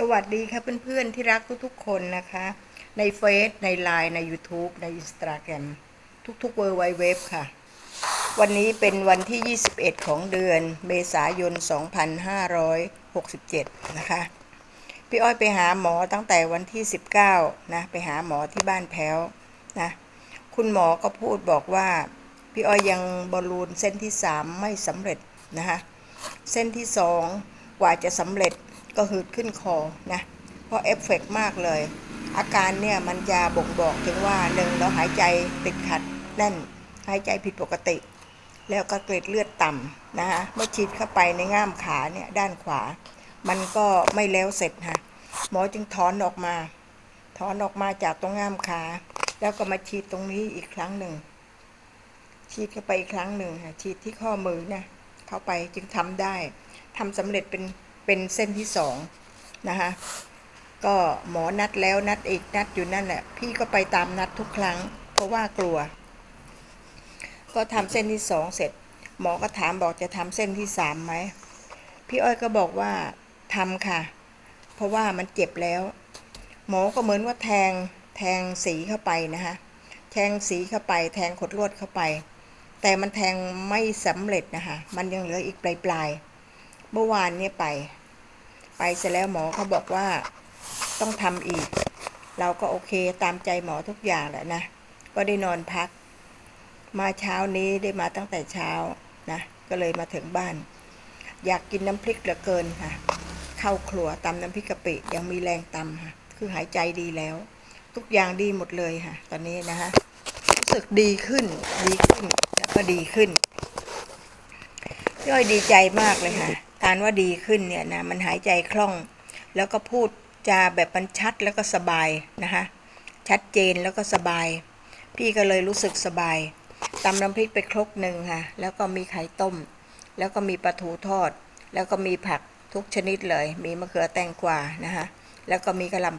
สวัสดีค่ะเพื่อนๆที่รักทุกๆคนนะคะ ในเฟซในไลน์ใน YouTube ใน Instagram ทุกๆเวอร์ไวเว็บค่ะ วันนี้เป็นวันที่ 21 ของเดือนเมษายน 2567 นะคะ พี่อ้อยไปหาหมอตั้งแต่วันที่ 19 นะ ไปหาหมอที่บ้านแพ้วนะ คุณหมอก็พูดบอกว่า พี่อ้อยยังบอลลูนเส้นที่ 3 ไม่สำเร็จนะคะ เส้นที่ 2 กว่าจะสำเร็จ ก็หืดขึ้นคอนะเพราะเอฟเฟกต์มากเลย อาการเนี่ยมันจะบ่งบอกถึงว่าหนึ่งเราหายใจติดขัดแน่น หายใจผิดปกติ แล้วก็เกล็ดเลือดต่ำนะคะเมื่อฉีดเข้าไปในง่ามขาเนี่ยด้านขวา มันก็ไม่แล้วเสร็จค่ะหมอจึงถอนออกมา ถอนออกมาจากตรงง่ามขา แล้วก็มาฉีดตรงนี้อีกครั้งหนึ่งฉีดเข้าไปอีกครั้งหนึ่งค่ะฉีดที่ข้อมือนะเข้าไปจึงทำได้ทำสำเร็จเป็น เป็นเส้นที่สองนะคะก็หมอนัดแล้วนัดอีกนัดอยู่นั่นแหละพี่ก็ไปตามนัดทุกครั้ง เพราะว่ากลัว ก็ทำเส้นที่สองเสร็จ หมอก็ถามบอกจะทำเส้นที่สามไหมพี่อ้อยก็บอกว่าทำค่ะ เพราะว่ามันเจ็บแล้ว หมอก็เหมือนว่าแทงแทงสีเข้าไปนะคะแทงสีเข้าไป แทงขดลวดเข้าไป แต่มันแทงไม่สำเร็จนะคะมันยังเหลืออีกปลายปลาย เมื่อวานเนี่ยไป ไปเสร็จแล้วหมอเขาบอกว่าต้องทำอีก เราก็โอเคตามใจหมอทุกอย่างแหละนะ ก็ได้นอนพัก มาเช้านี้ได้มาตั้งแต่เช้านะ ก็เลยมาถึงบ้าน อยากกินน้ำพริกเหลือเกินค่ะ เข้าครัวตำน้ำพริกกะปิยังมีแรงตำค่ะ คือหายใจดีแล้ว ทุกอย่างดีหมดเลยค่ะ ตอนนี้นะคะรู้สึกดีขึ้น ดีขึ้นแล้วก็ดีขึ้นพี่อ้อยดีใจมากเลยค่ะ การว่าดีขึ้นเนี่ยนะมันหายใจคล่อง แล้วก็พูดจาแบบมันชัดแล้วก็สบายนะคะชัดเจนแล้วก็สบาย พี่ก็เลยรู้สึกสบายตำน้ำพริกไปครกหนึ่งค่ะ แล้วก็มีไข่ต้ม แล้วก็มีปลาทูทอด แล้วก็มีผักทุกชนิดเลย มีมะเขือแตงกวานะคะแล้วก็มีกระหล่ำ